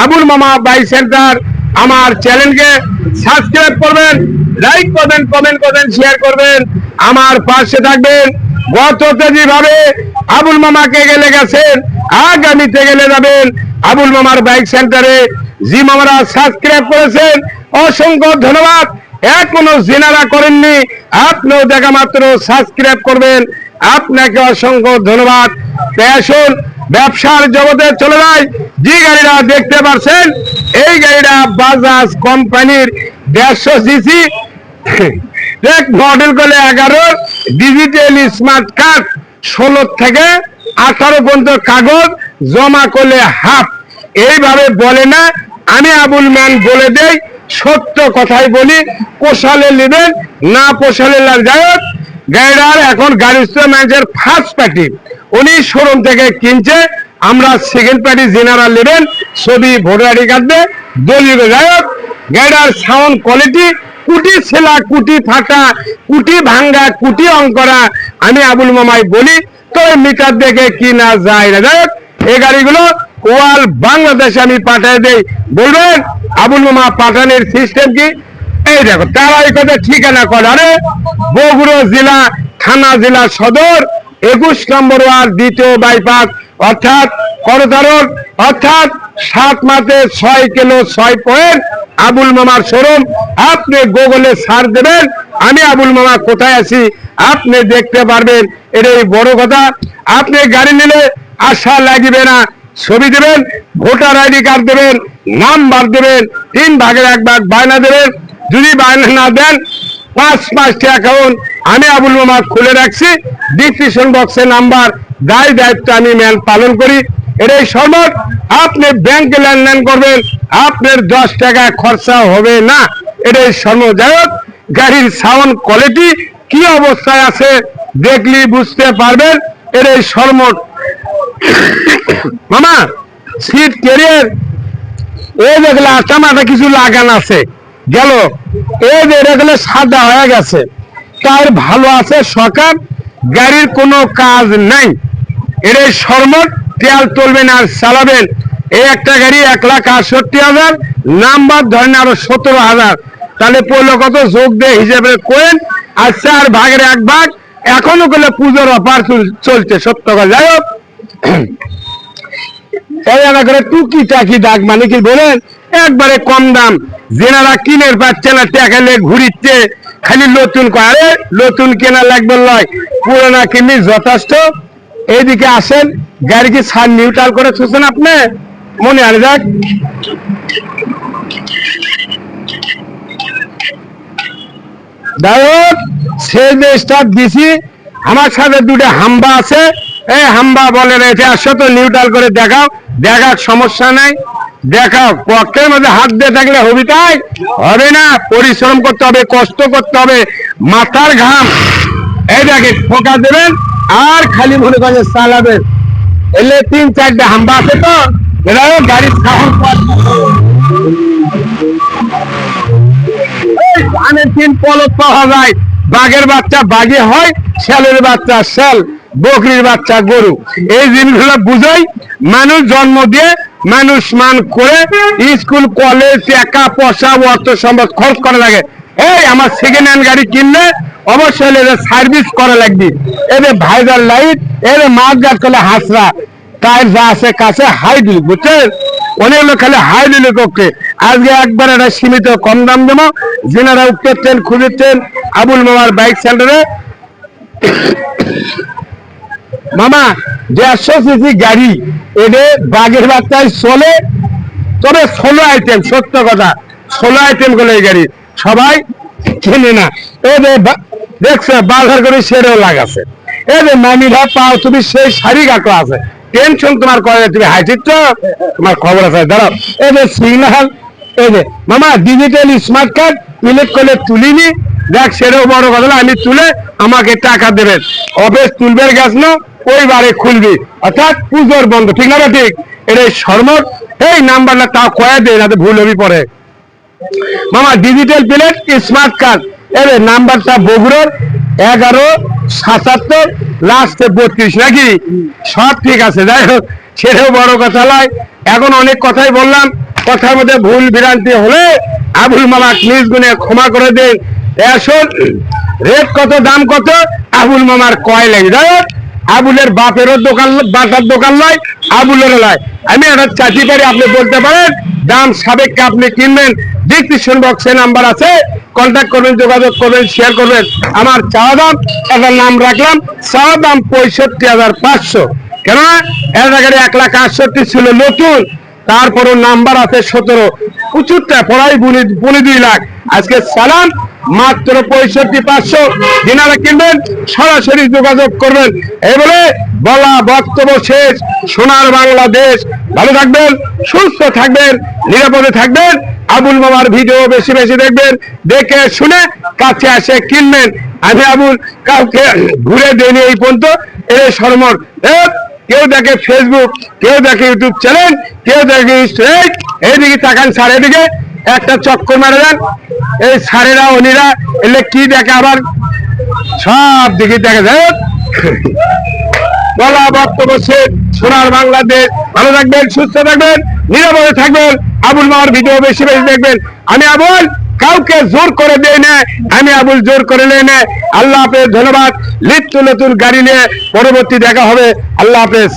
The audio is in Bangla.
আবুল মামা বাইক সেন্টার আমার চ্যানেলকে সাবস্ক্রাইব করবেন, লাইক করবেন কমেন্ট করবেন শেয়ার করবেন। আমার পাশে থাকবেন গততে যেভাবে আবুল মামাকে গেলে গেছেন, আগামীতে গেলে যাবেন আবুল মামার বাইক সেন্টারে। জি মামারা সাবস্ক্রাইব করেছেন, অসংখ্য ধন্যবাদ। এখনও জেনারা করেননি, আপনিও দেখা মাত্র সাবস্ক্রাইব করবেন। আপনাকে অসংখ্য ধন্যবাদ। আসুন ব্যবসার জগতে চলে যায় যে গাড়িটা দেখতে পাচ্ছেন এই গাড়িটা বাজাজ কোম্পানির দেড়শো সিসি। মডেল করলে এগারো ডিজিটাল স্মার্ট কার্ড ষোলো থেকে আঠারো পর্যন্ত কাগজ জমা করলে হাফ। এইভাবে বলে না, আমি আবুল ম্যান বলে দেই, সত্য কথাই বলি, পোষালে নেবেন, না পোষালে যাই গাড়িটার এখন গাড়ি ম্যানেজার ফার্স্ট পার্টি উনি শোরুম থেকে কিনছে আমরা সেকেন্ড পার্টি জেনারেল নেবেন ছবি ভোটার আইডি দলিল যাই হোক গাড়িটার সাউন্ড কোয়ালিটি কুটি ছেলা, কুটি ফাটা কুটি ভাঙ্গা, কুটি অঙ্করা, আমি আবুল মামাই বলি, তবে মিটার দেখে কি না যায় না যাই এই গাড়িগুলো ওয়াল বাংলাদেশে আমি পাঠিয়ে দেই। বলবেন, আবুল মামা পাঠানোর সিস্টেম কি? এই দেখো তারা এই কথা ঠিকানা করে, আরে বগুড়া জেলা, থানা জেলা সদর, একুশ নম্বর ওয়ার্ড, দ্বিতীয় বাইপাস অর্থাৎ করতারণ অর্থাৎ সাত মাসে ছয় কিলো ছয় পয়েন্ট আবুল মামার শোরুম। আপনি গুগলে সার দেবেন, আমি আবুল মামা কোথায় আছি, আপনি দেখতে পারবেন। এটাই বড় কথা। আপনি গাড়ি নিলে আশা লাগবে না। ছবি দেবেন, ভোটার আইডি কার্ড দেবেন, নাম্বার দেবেন, তিন ভাগের এক ভাগ বায়না দেবেন। যদি বায়না না দেন, পাঁচ পাঁচটি অ্যাকাউন্ট আমি আবুল মামা খুলে রাখছি। ডিসক্রিপশন বক্সে নাম্বার দায় দায়িত্ব আমি ম্যান পালন করি, এটাই সর্বত। আপনি ব্যাংকে লেনদেন করবেন, আপনার দশ টাকা খরচা হবে না। এটাই সর্বদায়ক গাড়ির সাউন্ড কোয়ালিটি কি অবস্থায় আছে দেখলি বুঝতে পারবেন। এটাই সর্বট মামা সিট ক্যারিয়ার এই দেখলে আটা মাটা কিছু লাগান আছে। গেল। যে দেখলে সাদা হয়ে গেছে। তার ভালো আছে সকাল গাড়ির কোনো কাজ নাই। এর এই তেল তুলবেন আর চালাবেন। এই একটা গাড়ি এক লাখ আটষট্টি হাজার, নাম্বার ধরেন আরও সতেরো হাজার। তাহলে পড়ল কত? যোগ দিয়ে হিসেবে কোয়েন আর চার ভাগের এক ভাগ এখনও করলে পুজোর অফার চলছে, সত্য কথা। যাই হোক। টুকি টাকি দাগ মানে কি বলেন, একবারে কম দাম। যেনারা কিনের পাচ্ছে না টাকালে ঘুরিচ্ছে, খালি নতুন করে নতুন কেনা লাগবে নয় পুরোনা কিনি যথেষ্ট। এইদিকে আসেন গাড়ি কি সার নিউট্রাল করে ছুছেন আপনি? মনে আনে যাক। আমার সাথে দুটো হাম্বা আছে। এই হাম্বা বলে রেখে আসো তো নিউট্রাল করে দেখাও। দেখার সমস্যা নাই। দেখাও, পক্ষের মধ্যে হাত দিয়ে থাকলে হবি তাই? হবে না, পরিশ্রম করতে হবে, কষ্ট করতে হবে। মাথার ঘাম। এই দেখে ফোকা দেবেন আর খালি মনে করেন চালাবেন এলে তিন, চারটে হাম্বা আছে তো এরাও গাড়ির সাহস বাঘের বাচ্চা বাঘে হয়, শ্যালের বাচ্চা শ্যাল, বকরির বাচ্চা গরু। এই জিনিসগুলো বুঝাই মানুষ জন্ম দিয়ে মানুষ মান করে স্কুল, কলেজ একা পয়সা, অর্থ সম্পদ খরচ করা লাগে। এই, আমার সেকেন্ড হ্যান্ড গাড়ি কিনলে অবশ্যই এদের সার্ভিস করা লাগবে। এদের ভাইজার লাইট এদের মাছ গাছ করলে হাসরা। টায়ার যা আছে কাছে হাই দিল, বুঝছেন? অনেক লোক খালি হাই দিল কক্ষে আজকে একবার একটা সীমিত কম দাম দেবো। যেনারা উঠতেছেন খুঁজেছেন আবুল মামার বাইক সেন্টারে মামা দেড়শো সিসি গাড়ি এদের বাঘের বাচ্চায় চলে। তবে ষোলো আইটেম সত্য কথা। ষোলো আইটেমগুলো এই গাড়ি সবাই কেনে না। এদের দেখছ বাজার করে সেরেও লাগাছে এদের মামিরা, পাও, তুমি সেই শাড়ি কাটো আছে। টেনশন তোমার করে তুমি হাইটির তোমার খবর আছে। দাঁড়াও, এই যে সিগন্যাল, এই যে, মামা ডিজিটাল স্মার্ট কার্ড ইলেক্ট করলে তুলিনি। দেখ, সেটাও বড় কথা না, আমি তুলে আমাকে টাকা দেবেন। অফিস তুলবে গেছ না, ওই বারে খুলবি। অর্থাৎ পুজোর বন্ধ, ঠিক না ঠিক এটা সরমত এই নাম্বারটা তাও কয়ে দে, যাতে ভুল হবি পরে মামা ডিজিটাল প্লেট স্মার্ট কার্ড এর নাম্বারটা বগুড়ার এগারো, সাতাত্তর লাস্টে বত্রিশ, নাকি? সব ঠিক আছে, যাই হোক, সেটাও বড় কথা নয়। এখন অনেক কথাই বললাম, কথার মধ্যে ভুল ভ্রান্তি হলে আবুল মামা নিজ গুণে ক্ষমা করে দেন। এখন রেট কত, দাম কত? আবুল মামার কয় লাগে? যাই হোক, আবুলের বাপেরও দোকান বাটার দোকান নয়, আবুলেরও নয়। আমি একটা চাচি পারি আপনি বলতে পারেন, দাম সাবেককে আপনি কিনবেন। ডিসক্রিপশন বক্সে নাম্বার আছে। কন্ট্যাক্ট করবেন, যোগাযোগ করবেন শেয়ার করবেন। আমার চাওয়া দাম একটা নাম রাখলাম, চাওয়া দাম পঁয়ষট্টি হাজার পাঁচশো। কেন? একটা গাড়ি এক লাখ আটষট্টি ছিল নতুন, তারপরও নাম্বার আছে সতেরো। প্রচুরটা পড়াই বুনি দুই লাখ। আজকে সালাম, মাত্র পঁয়ষট্টি পাঁচশো। দিনারা কিনবেন, সরাসরি যোগাযোগ করবেন। এই বলে বলা বক্তব্য শেষ। সোনার বাংলাদেশ। ভালো থাকবেন, সুস্থ থাকবেন, নিরাপদে থাকবেন। আবুল মামার ভিডিও বেশি বেশি দেখবেন, দেখে শুনে কাছে আসে কিনবেন। আমি আবুল, কাউকে ঘুরে দেয়নি এই পর্যন্ত। এই সরমর কেউ দেখে ফেসবুক কেউ দেখে ইউটিউব চ্যানেল কেউ দেখে স্ট্রেট এইদিকে তাকান স্যার এদিকে। একটা চক্কর মারে দেন। এই সারেরা অনিরা, এলে কি দেখে আবার? সব দিকে দেখা যায় বলা বক্তব্য শেষ সোনার বাংলাদেশ। ভালো থাকবেন, সুস্থ থাকবেন, নিরাপদে থাকবেন। আবুল মার ভিডিও বেশি বেশি দেখবেন। আমি আবুল, কাউকে জোর করে দেয় না। আমি আবুল জোর করে নেই না। আল্লাহ হাফেজ, ধন্যবাদ। লিপ্ত নতুন গাড়ি নিয়ে পরবর্তী দেখা হবে। আল্লাহ হাফেজ।